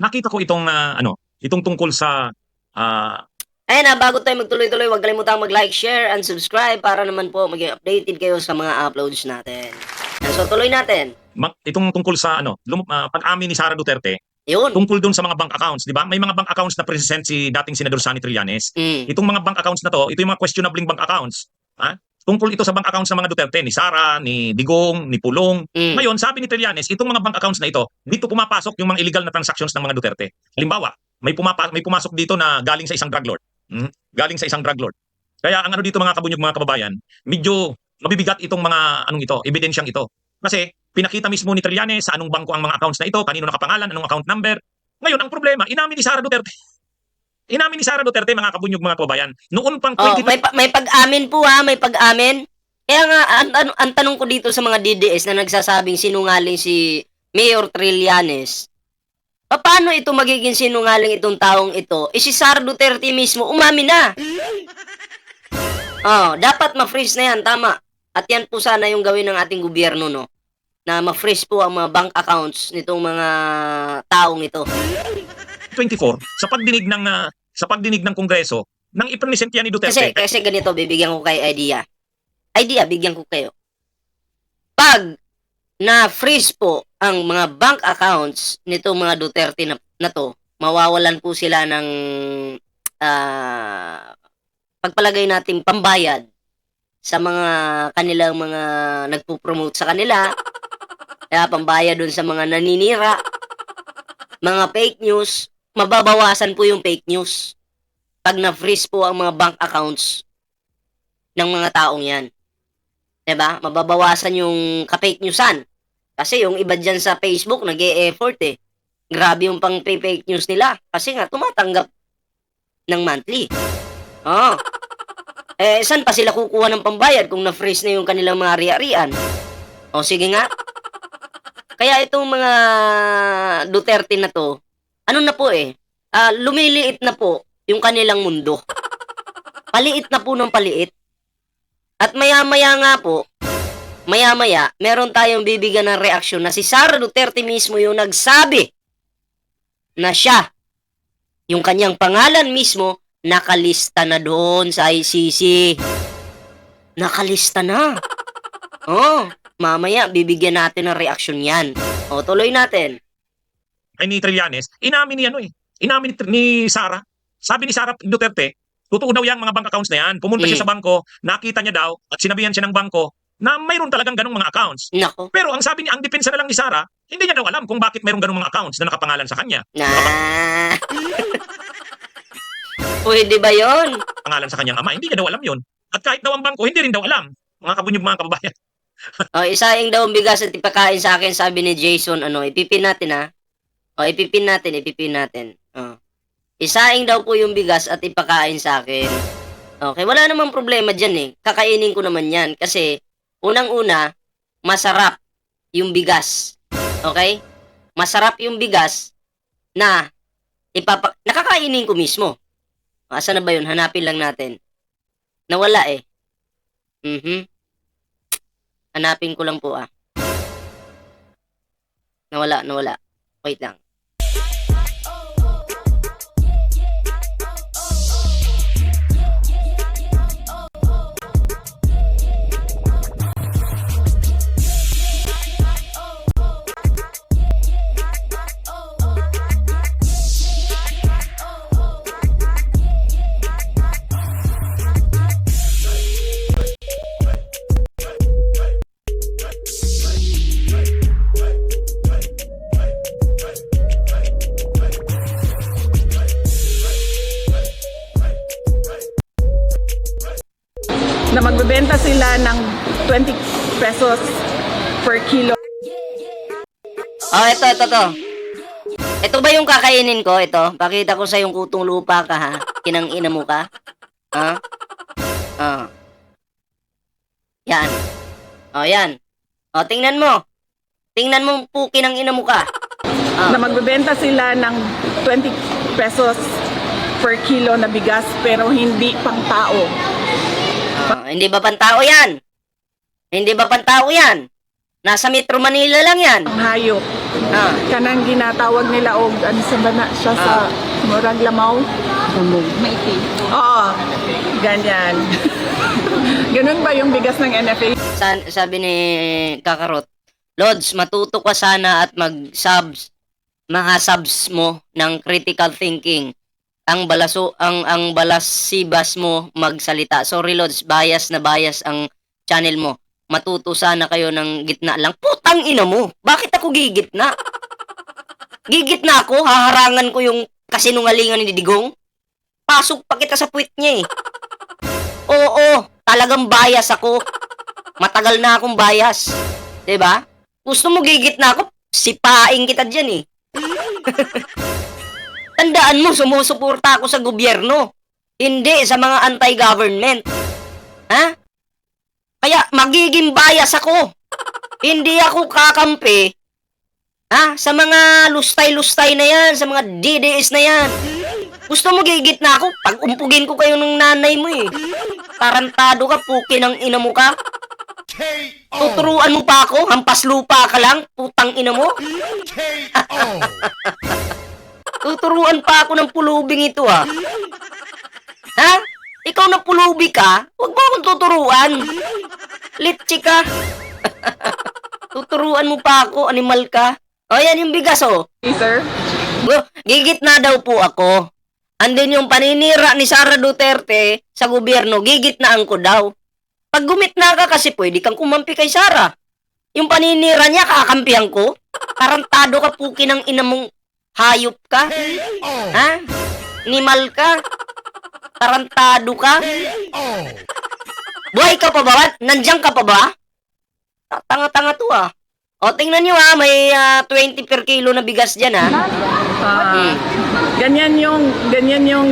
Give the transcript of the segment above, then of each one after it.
nakita ko itong ah, ano, itong tungkol sa ah, Ayan na, bago tayo magtuloy-tuloy, huwag kalimutang mag-like, share, and subscribe para naman po maging updated kayo sa mga uploads natin. So, tuloy natin. ma- itong tungkol sa ano, lum- ah, pag-amin ni Sara Duterte Yun. tungkol dun sa mga bank accounts, 'di ba? May mga bank accounts na present si dating Senador Sani Trillanes. Mm. Itong mga bank accounts na to, ito yung mga questionable bank accounts. Ha? Tungkol ito sa bank accounts ng mga Duterte, ni Sara, ni Digong, ni Pulong. Mm. Ngayon, sabi ni Trillanes, itong mga bank accounts na ito, dito pumapasok yung mga illegal na transactions ng mga Duterte. Halimbawa, may pumapa may pumasok dito na galing sa isang drug lord. Hmm? Galing sa isang drug lord. Kaya ang ano dito mga kabunyog mga kababayan, medyo mabibigat itong mga anong ito, ebidensyang ito. Kasi pinakita mismo ni Trillanes sa anong bangko ang mga accounts na ito, kanino nakapangalan, anong account number. Ngayon, ang problema, inamin ni Sara Duterte. Inamin ni Sara Duterte mga kabunyog mga kababayan. Noon pang Oh, 20 may, pa- may pag-amin po ha, may pag-amin. Kaya nga, ang, ang, ang tanong ko dito sa mga DDS na nagsasabing sinungaling si Mayor Trillanes, paano ito magiging sinungaling itong taong ito? Eh si Sara Duterte mismo, umamin na. Oh, dapat ma-freeze na yan, tama. At yan po sana yung gawin ng ating gobyerno, no? Na ma-freeze po ang mga bank accounts nitong mga taong ito. 24 sa pagdinig ng ah, sa pagdinig ng Kongreso nang ipresent yan ni Duterte. Kasi, kasi ganito, bibigyan ko kay idea. Idea, bigyan ko kayo. Pag na-freeze po ang mga bank accounts nito mga Duterte na, na to, mawawalan po sila ng ah, pagpalagay nating pambayad sa mga kanilang mga nagpo-promote sa kanila, kaya pambayad dun sa mga naninira, mga fake news, mababawasan po yung fake news pag na-freeze po ang mga bank accounts ng mga taong yan. ba? Mababawasan yung ka-fake newsan. Kasi yung iba dyan sa Facebook nag effort eh. Grabe yung pang fake news nila. Kasi nga, tumatanggap ng monthly. Oh. Eh, saan pa sila kukuha ng pambayad kung na-freeze na yung kanilang mga ari-arian? O, sige nga. Kaya itong mga Duterte na to, ano na po eh, ah, lumiliit na po yung kanilang mundo. Paliit na po ng paliit. At maya-maya nga po, maya-maya, meron tayong bibigyan ng reaksyon na si Sara Duterte mismo yung nagsabi na siya, yung kanyang pangalan mismo, nakalista na doon sa ICC. Nakalista na. Oh, mamaya bibigyan natin ng reaksyon yan. O, tuloy natin. Ay ni Trillanes, inamin ni ano eh. Inamin ni, ni Sara. Sabi ni Sara Duterte, totoo daw yung mga bank accounts na yan. Pumunta Mm. siya sa bangko, nakita niya daw, at sinabihan siya ng bangko na mayroon talagang ganong mga accounts. Nako. Pero ang sabi niya, ang depensa na lang ni Sara, hindi niya daw alam kung bakit mayroong ganong mga accounts na nakapangalan sa kanya. Na. Pwede ba yon? Pangalan sa kanyang ama, hindi niya daw alam yun. At kahit daw ang bangko, hindi rin daw alam. Mga kabunyog mga kababayan. O, isaing daw bigas at ipakain sa akin, sabi ni Jason, ano, ipipin natin ha. O, ipipin natin, ipipin natin. O. Isaing daw po yung bigas at ipakain sa akin. Okay, wala namang problema dyan eh. Kakainin ko naman yan. Kasi, unang-una, masarap yung bigas. Okay? Masarap yung bigas na ipapa... Nakakainin ko mismo. Asa na ba yun? Hanapin lang natin. Nawala eh. Mhm. Hanapin ko lang po ah. Nawala, nawala. Wait lang. Oh, ito, ito, ito. Ito ba yung kakainin ko? Ito. Pakita ko sa yung kutong lupa ka, ha? Kinang ina mo ka? Ha? Oh. Yan. Oh, yan. Oh, tingnan mo. Tingnan mo po kinang ina mo ka. Na magbebenta sila ng 20 pesos per kilo na bigas pero hindi pang tao. Oh, hindi ba pantao yan? Hindi ba pantao yan? Nasa Metro Manila lang yan. Pang hayop. Ah. Kanang ginatawag nila og ano sa bana siya sa Ah. murag lamaw. Maiti. Oo. Ganyan. Ganun ba yung bigas ng NFA? San, sabi ni Kakarot, Lods, matuto ka sana at mag-subs, mga subs mo ng critical thinking. Ang balaso, ang ang balasibas mo magsalita. Sorry Lods, bias na bias ang channel mo. Matuto sana kayo ng gitna lang. Putang ina mo. Bakit ako gigitna? Gigitna ako, haharangan ko yung kasinungalingan ni Digong. Pasok pa kita sa puwit niya eh. Oo, talagang bias ako. Matagal na akong bias. ba? Gusto mo gigit na ako, sipain kita diyan eh. Tandaan mo, sumusuporta ako sa gobyerno. Hindi sa mga anti-government. Ha? Kaya magiging bias ako. Hindi ako kakampi. Ha? Sa mga lustay-lustay na yan, sa mga DDS na yan. Gusto mo gigit na ako? Pag umpugin ko kayo ng nanay mo eh. Tarantado ka, puki ng ina mo ka. Tuturuan mo pa ako? Hampas lupa ka lang? Putang ina mo? Tuturuan pa ako ng pulubing ito ah. Ha? Ikaw na pulubi ka? Huwag mo akong tuturuan. Litchi ka. tuturuan mo pa ako, animal ka. O yan yung bigas oh. Sir? Bu- Gigit na daw po ako. Andun yung paninira ni Sara Duterte sa gobyerno, gigit na ko daw. Pag gumitna ka kasi pwede kang kumampi kay Sara. Yung paninira niya, kakampihan ko. Tarantado ka puki ng ina mong hayop ka. Ha? Nimal ka. Tarantado ka. Buhay ka pa ba? Nandiyan ka pa ba? Tanga-tanga to ah. O, tingnan nyo ah, may ah, 20 per kilo na bigas dyan ah. Ah, Hmm. ganyan yung, ganyan yung,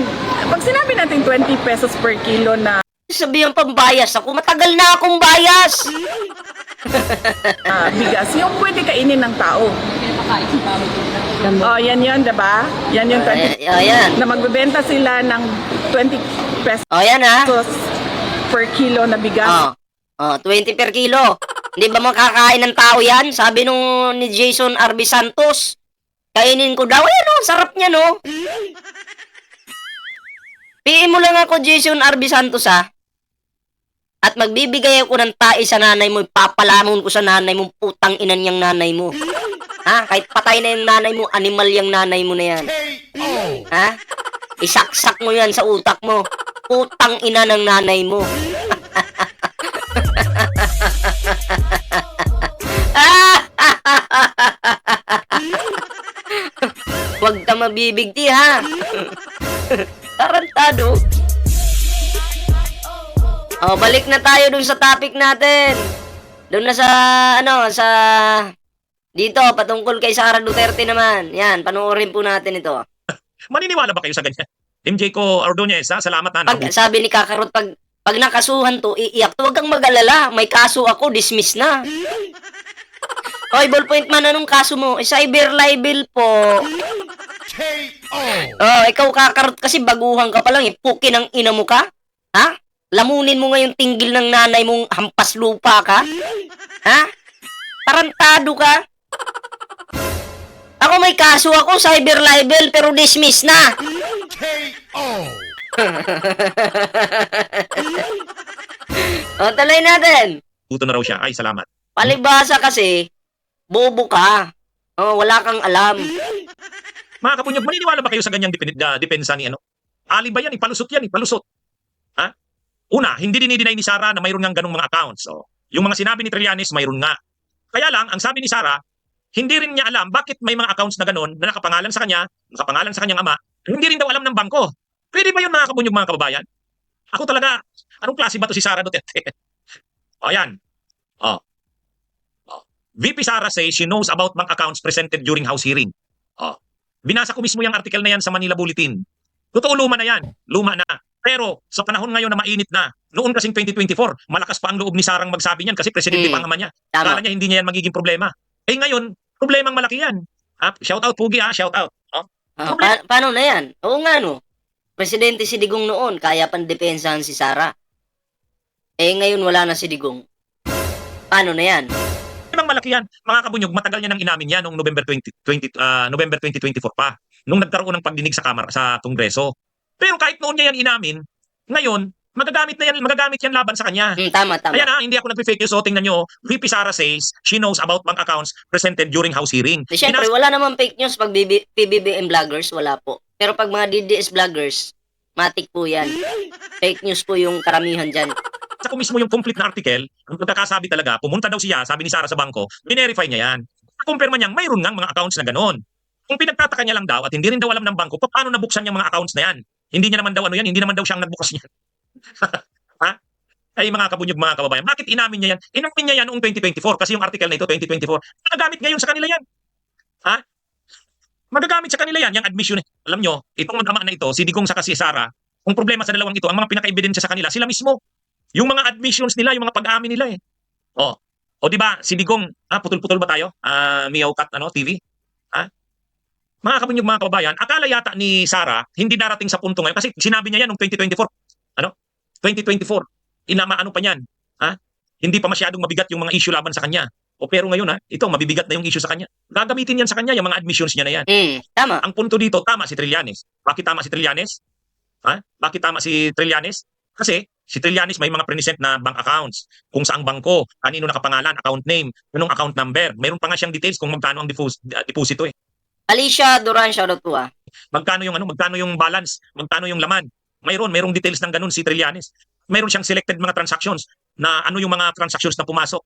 pag sinabi natin 20 pesos per kilo na Sabihan pang bias ako. Matagal na akong bias. ah, bigas, yung pwede kainin ng tao. Oh, yan yun, diba? Yan yung 20 Ay, ayan. na magbebenta sila ng 20 pesos O, yan ha. per kilo na bigas. O, o, 20 per kilo. Hindi ba makakain ng tao yan? Sabi nung ni Jason Arby Santos. Kainin ko daw. Ayan o, sarap niya no. PM mo lang ako, Jason Arby Santos ha. At magbibigay ako ng tae sa nanay mo. Papalamon ko sa nanay mo. Putang inan yung nanay mo. Ha? Kahit patay na yung nanay mo, animal yung nanay mo na yan. Ha? Isaksak mo yan sa utak mo. Putang ina ng nanay mo. Huwag ka mabibigti ha. Tarantado. Oh, balik na tayo dun sa topic natin. Doon na sa ano, sa dito patungkol kay Sara Duterte naman. Yan, panoorin po natin ito. Maniniwala ba kayo sa ganyan? MJ ko Ordonez, ha? Salamat na. Pag sabi ni Kakarot pag pag nakasuhan to, iiyak to. Huwag kang mag-alala. May kaso ako, dismiss na. Hoy, ballpoint man, anong kaso mo? Eh, cyber libel po. Oh, ikaw kakarot kasi baguhan ka pa lang, eh. Puki ng ina mo ka? Ha? Lamunin mo nga yung tinggil ng nanay mong hampas lupa ka? Ha? Tarantado ka? Ako may kaso ako, cyber libel, pero dismiss na. o, tuloy natin. Puto na raw siya. Ay, salamat. Palibasa kasi, bobo ka. Oh, wala kang alam. Mga kapunyog, maniniwala ba kayo sa ganyang dipin- uh, depensa ni ano? Ali ba yan? Ipalusot yan, ipalusot. Ha? Una, hindi dinideny ni Sara na mayroon nga ganong mga accounts. So, yung mga sinabi ni Trillanes, mayroon nga. Kaya lang, ang sabi ni Sara, hindi rin niya alam bakit may mga accounts na ganon na nakapangalan sa kanya, nakapangalan sa kanyang ama, hindi rin daw alam ng bangko. Pwede ba yun mga kapunyog mga kababayan? Ako talaga, anong klase ba to si Sara Duterte? o yan. O. O. VP Sara says she knows about bank accounts presented during House hearing. O. Binasa ko mismo yung article na yan sa Manila Bulletin. Totoo luma na yan. Luma na. Pero sa panahon ngayon na mainit na, noon kasing 2024, malakas pa ang loob ni Sarang magsabi niyan kasi presidente Hmm. pa ang ama niya. Tama. Kala niya hindi niya yan magiging problema. Eh ngayon, problemang malaki yan. Ha? Shout out Pugi ha, shout out. Oh. Ah, pa- paano na yan? Oo nga no. Presidente si Digong noon, kaya pang depensahan si Sara. Eh ngayon wala na si Digong. Paano na yan? Problemang malaki yan. Mga kabunyog, matagal niya nang inamin yan noong November 20, 20 ah, November 2024 pa. Nung nagkaroon ng pagdinig sa kamara sa Kongreso. Pero kahit noon niya yan inamin, ngayon, magagamit na yan, magagamit yan laban sa kanya. Hmm, tama, tama. Kaya na, hindi ako nagpe-fake news. So, tingnan nyo, VP Sara says she knows about bank accounts presented during House hearing. Eh, Siyempre, Inas- wala naman fake news pag BB, PBBM vloggers, wala po. Pero pag mga DDS vloggers, matik po yan. Fake news po yung karamihan dyan. sa kung mismo yung complete na article, ang pagkakasabi talaga, pumunta daw siya, sabi ni Sara sa bangko, binerify niya yan. Kumpirma niyang mayroon ngang mga accounts na gano'n. Kung pinagtataka niya lang daw at hindi rin daw alam ng bangko, paano nabuksan yung mga accounts na yan? Hindi niya naman daw ano yan, hindi naman daw siyang nagbukas niyan. ha? Ay mga kabunyog mga kababayan, bakit inamin niya yan? Inamin niya yan noong 2024 kasi yung article na ito, 2024, magagamit ngayon sa kanila yan. Ha? Magagamit sa kanila yan, yung admission. Alam nyo, itong mag na ito, si Digong sa kasi Sara, kung problema sa dalawang ito, ang mga pinaka-ebidensya sa kanila, sila mismo. Yung mga admissions nila, yung mga pag-amin nila eh. Oh. O di ba, si Digong, ah, putol-putol ba tayo? Ah, Meow Cat ano, TV? Ha? Mga kabunyog mga kababayan, akala yata ni Sara hindi darating sa punto ngayon kasi sinabi niya yan noong 2024. Ano? 2024. Inama ano pa niyan? Ha? Hindi pa masyadong mabigat yung mga issue laban sa kanya. O pero ngayon ha, ito mabibigat na yung issue sa kanya. Gagamitin yan sa kanya yung mga admissions niya na yan. Hmm, tama. Ang punto dito, tama si Trillanes. Bakit tama si Trillanes? Ha? Bakit tama si Trillanes? Kasi si Trillanes may mga present na bank accounts. Kung saang bangko, kanino nakapangalan, account name, anong account number. Mayroon pa nga siyang details kung magkano ang uh, deposito eh. Alicia Duran, shoutout po ah. Magkano yung ano, magkano yung balance, magkano yung laman. Mayroon, mayroong details ng ganun si Trillanes. Mayroon siyang selected mga transactions na ano yung mga transactions na pumasok.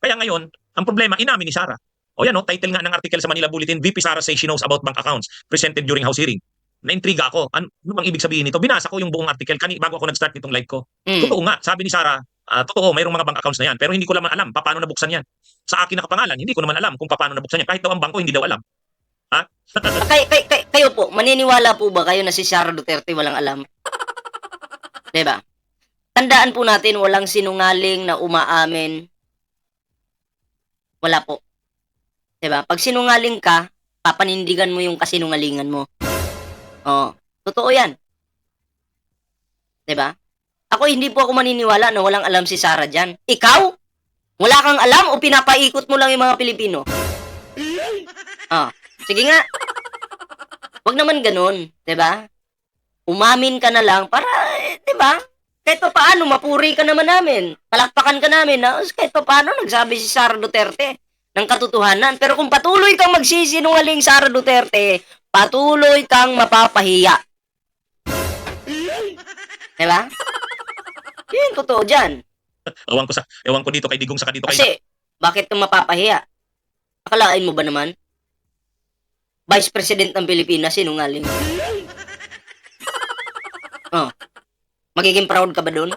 Kaya ngayon, ang problema, inamin ni Sara. O yan, no, title nga ng article sa Manila Bulletin, VP Sara says she knows about bank accounts presented during House hearing. Na-intriga ako. Ano, ano bang ibig sabihin nito? Binasa ko yung buong article kani bago ako nag-start nitong live ko. Hmm. Totoo nga, sabi ni Sara, ah, totoo, mayroong mga bank accounts na yan, pero hindi ko naman alam paano nabuksan yan. Sa akin nakapangalan, hindi ko naman alam kung paano nabuksan yan. Kahit daw ang bangko, hindi daw alam. Ah, Kay, kay, kay, kayo po, maniniwala po ba kayo na si Sara Duterte walang alam? 'Di ba? Tandaan po natin, walang sinungaling na umaamin. Wala po. 'Di ba? Pag sinungaling ka, papanindigan mo yung kasinungalingan mo. Oh, totoo 'yan. 'Di ba? Ako hindi po ako maniniwala na walang alam si Sara diyan. Ikaw? Wala kang alam o pinapaikot mo lang yung mga Pilipino? Ah, sige nga. Wag naman ganun, 'di ba? Umamin ka na lang para, eh, 'di ba? Kahit pa paano, mapuri ka naman namin. Palakpakan ka namin na kahit pa paano nagsabi si Sara Duterte ng katotohanan. Pero kung patuloy kang magsisinungaling Sara Duterte, patuloy kang mapapahiya. 'Di ba? Yun, totoo dyan. Ewan ko sa ewan ko dito kay Digong sa dito kay Kasi, bakit ka mapapahiya? Akalain mo ba naman? Vice President ng Pilipinas, sinungaling. Oh. Magiging proud ka ba doon?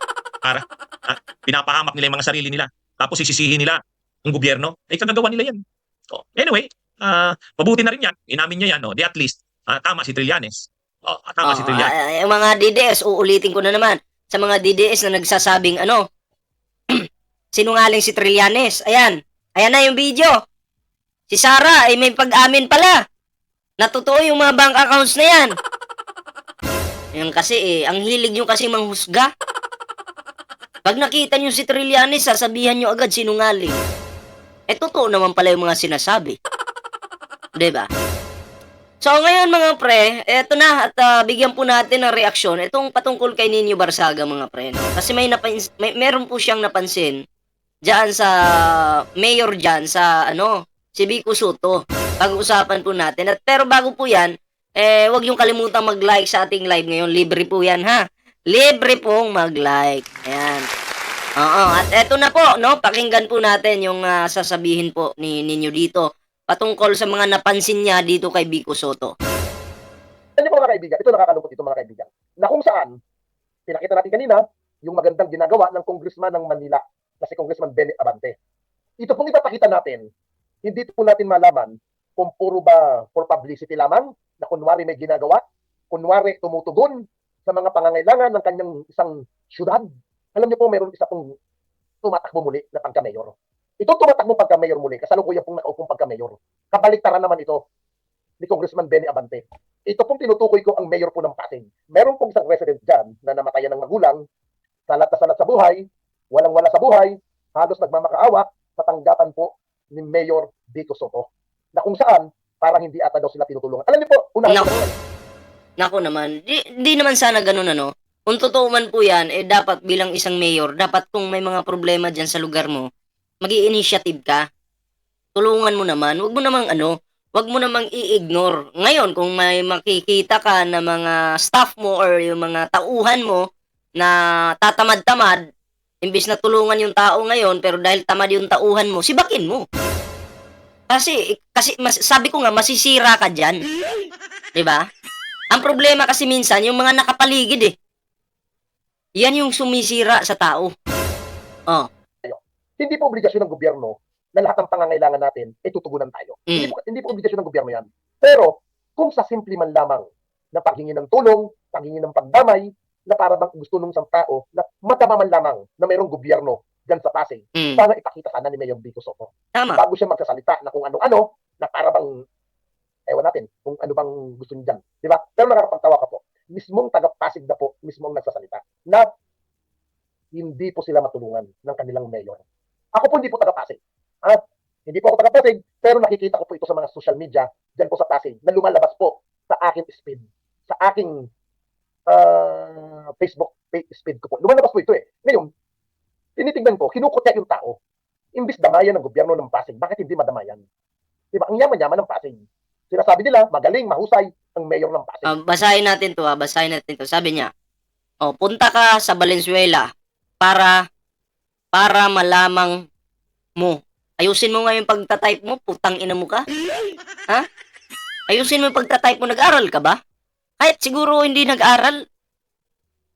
pinapahamak nila yung mga sarili nila. Tapos sisisihin nila ang gobyerno. Eh, kagagawa nila yan. So, anyway, ah mabuti na rin yan. Inamin niya yan. No? Di at least, ah, tama si Trillanes. Oh, tama si Oh, Trillanes. ah, yung mga DDS, uulitin ko na naman. Sa mga DDS na nagsasabing ano, sinungaling si Trillanes. Ayan. Ayan na yung video. Si Sara ay may pag-amin pala. Na totoo yung mga bank accounts na yan. Yan kasi eh, ang hilig nyo kasi manghusga. Pag nakita nyo si Trillanes, sasabihan nyo agad sinungaling. Eh, totoo naman pala yung mga sinasabi. ba? So ngayon mga pre, eto na at ah, bigyan po natin ng reaksyon itong patungkol kay Nino Barsaga mga pre. No? Kasi may, napans- may meron po siyang napansin diyan sa mayor diyan sa ano, si Vico Soto. Pag-uusapan po natin. At pero bago po 'yan, eh wag yung kalimutang mag-like sa ating live ngayon. Libre po 'yan ha. Libre pong mag-like. Ayan. Oo, at eto na po, no? Pakinggan po natin yung ah, sasabihin po ni ninyo dito patungkol sa mga napansin niya dito kay Vico Soto. Ano po mga kaibigan, ito nakakalungkot ito mga kaibigan, na kung saan, pinakita natin kanina, yung magandang ginagawa ng congressman ng Manila, na si Congressman Benny Abante. Ito pong ipapakita natin, hindi po natin malaman kung puro ba for publicity lamang, na kunwari may ginagawa, kunwari tumutugon sa mga pangangailangan ng kanyang isang syudad. Alam niyo po, meron isa pong tumatakbo muli na pagka-mayor. Ito tumatakbo pagka-mayor muli, kasalukuyan pong naupong pagka-mayor. Kabaliktaran naman ito ni Congressman Benny Abante. Ito pong tinutukoy ko ang mayor po ng Pasig. Meron pong isang resident dyan na namatayan ng magulang, salat na salat sa buhay, walang wala sa buhay, halos nagmamakaawa sa tanggapan po ni Mayor Vico Soto na kung saan parang hindi ata daw sila tinutulungan. Alam niyo po, una Naku. Nako naman, di, di naman sana ganun ano. Kung totoo man po yan, eh dapat bilang isang mayor, dapat kung may mga problema dyan sa lugar mo, mag initiative ka. Tulungan mo naman, wag mo namang ano, wag mo namang i-ignore. Ngayon, kung may makikita ka na mga staff mo or yung mga tauhan mo na tatamad-tamad, imbis na tulungan yung tao ngayon, pero dahil tamad yung tauhan mo, sibakin mo. Kasi, kasi mas, sabi ko nga, masisira ka dyan. 'Di ba? Ang problema kasi minsan, yung mga nakapaligid eh. Yan yung sumisira sa tao. Oh, Hindi po obligasyon ng gobyerno na lahat ng pangangailangan natin ay tutugunan tayo. Hindi, mm, po, hindi po obligasyon ng gobyerno yan. Pero kung sa simple man lamang na paghingi ng tulong, paghingi ng pagdamay, na para bang gusto nung isang tao na matama man lamang na mayroong gobyerno dyan sa Pasig, mm, sana ipakita sana ni Mayor Vico Soto. tama. bago siya magsasalita na kung ano-ano, na para bang, ewan natin, kung ano bang gusto niya dyan. Di ba? Pero nakakapagtawa ka po. Mismong taga-Pasig na po, mismong nagsasalita, na hindi po sila matulungan ng kanilang mayor. Ako po hindi po taga-Pasig. Ha? Hindi po ako taga-Pasig, pero nakikita ko po ito sa mga social media, dyan po sa Pasig, na lumalabas po sa aking speed, sa aking ah, Facebook page speed ko po. Lumalabas po ito eh. Ngayon, tinitignan ko, kinukutya yung tao imbis damayan ng gobyerno ng Pasig, bakit hindi madamayan? Di ba? Ang yaman-yaman ng Pasig. Sinasabi nila, magaling, mahusay ang mayor ng Pasig. Ah, basahin natin to, ah, basahin natin to. Sabi niya, oh, punta ka sa Valenzuela para para malamang mo. Ayusin mo nga yung pagta-type mo, putang ina mo ka. Ha? Ayusin mo yung pagta-type mo, nag-aral ka ba? Kahit siguro hindi nag-aral.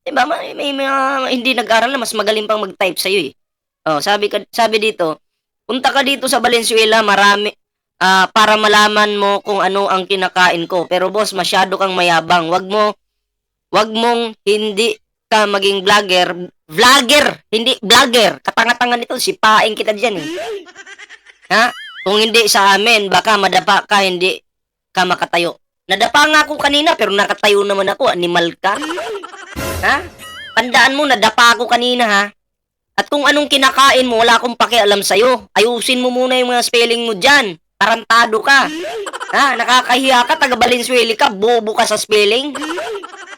Diba, may, may mga hindi nag-aral na mas magaling pang mag-type sa'yo eh. Oh, sabi, ka, sabi dito, punta ka dito sa Valenzuela, marami, ah, para malaman mo kung ano ang kinakain ko. Pero boss, masyado kang mayabang. Wag mo, wag mong hindi ka maging vlogger. Vlogger! Hindi, vlogger. Katanga-tanga nito, sipain kita dyan eh. Ha? Kung hindi sa amin, baka madapa ka, hindi ka makatayo. Nadapa nga ako kanina, pero nakatayo naman ako. Animal ka. Ha? Tandaan mo, nadapa ako kanina ha. At kung anong kinakain mo, wala akong pakialam sa'yo. Ayusin mo muna yung mga spelling mo dyan. Tarantado ka. Ha? Nakakahiya ka, taga Valenzuela ka, bobo ka sa spelling.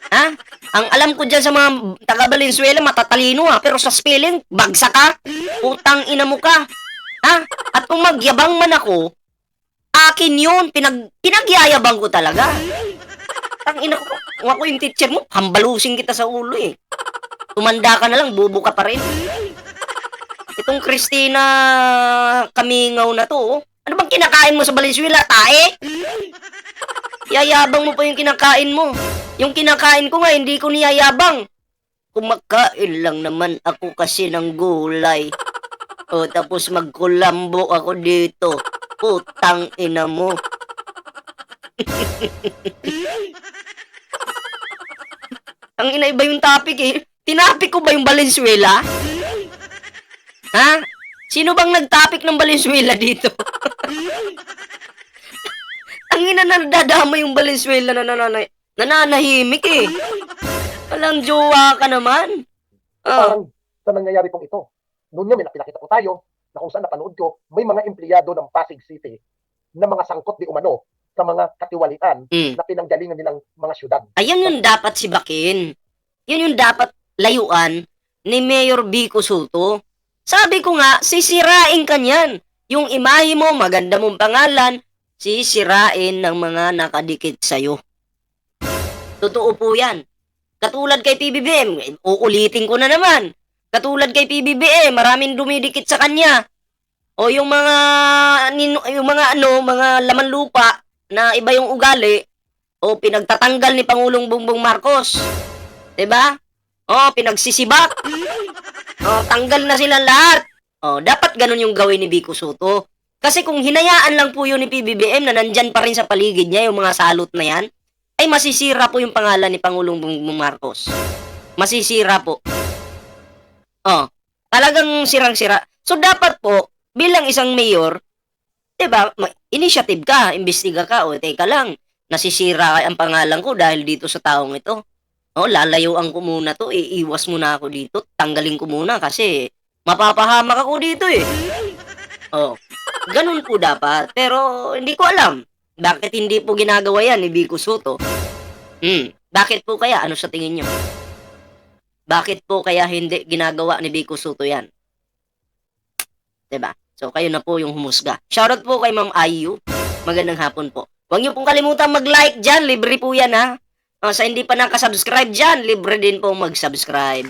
Ha? Ang alam ko dyan sa mga taga Valenzuela, matatalino ha, pero sa spelling, bagsa ka. Utang ina mo ka. Ha? At kung magyabang man ako, akin yun. Pinag, pinagyayabang ko talaga. Ang ina ko, kung ako yung teacher mo, hambalusin kita sa ulo eh. Tumanda ka na lang, bubo ka pa rin. Itong Christina Kamingaw na to, oh. ano bang kinakain mo sa Valenzuela? Tae? Yayabang mo pa yung kinakain mo. Yung kinakain ko nga, hindi ko niyayabang. Kumakain lang naman ako kasi ng gulay. O, tapos magkulambo ako dito. Putang ina mo. Ang ina iba yung topic eh. Tinapik ko ba yung Valenzuela? Ha? Sino bang nag-topic ng Valenzuela dito? Ang ina nadadama yung Valenzuela na nananay. Nananahimik eh. Walang jowa ka naman. Ah, Parang sa nangyayari pong ito. Noon nga pinakita ko tayo na kung saan napanood ko, may mga empleyado ng Pasig City na mga sangkot di umano sa mga katiwalian mm. na pinanggalingan nilang mga syudad. Ayun yung dapat sibakin. Yun yung dapat layuan ni Mayor Vico Soto. Sabi ko nga, sisirain ka niyan. Yung imahe mo, maganda mong pangalan, sisirain ng mga nakadikit sa'yo. Totoo po yan. Katulad kay PBBM, uulitin ko na naman. Katulad kay PBBM, maraming dumidikit sa kanya. O yung mga nino- yung mga ano, mga laman lupa na iba yung ugali, o pinagtatanggal ni Pangulong Bongbong Marcos. 'Di ba? O pinagsisibak. O tanggal na silang lahat. O dapat ganun yung gawin ni Vico Soto. Kasi kung hinayaan lang po yun ni PBBM na nandyan pa rin sa paligid niya yung mga salot na yan, ay masisira po yung pangalan ni Pangulong Bongbong Marcos. Masisira po. Oh, talagang sirang-sira. So dapat po, bilang isang mayor, 'di ba, initiative ka, imbestiga ka, o teka lang, nasisira ang pangalan ko dahil dito sa taong ito. Oh, lalayuan ko muna to, iiwas muna ako dito, tanggalin ko muna kasi mapapahamak ako dito eh. Oh, ganun po dapat. Pero hindi ko alam. Bakit hindi po ginagawa yan ni Vico Soto? Hmm, bakit po kaya? Ano sa tingin nyo? Bakit po kaya hindi ginagawa ni Vico Soto yan? 'Di ba? So kayo na po yung humusga. Shoutout po kay Ma'am Ayu. Magandang hapon po. Huwag niyo pong kalimutan mag-like dyan. Libre po yan ha. Ah, sa hindi pa nakasubscribe dyan, libre din po mag-subscribe.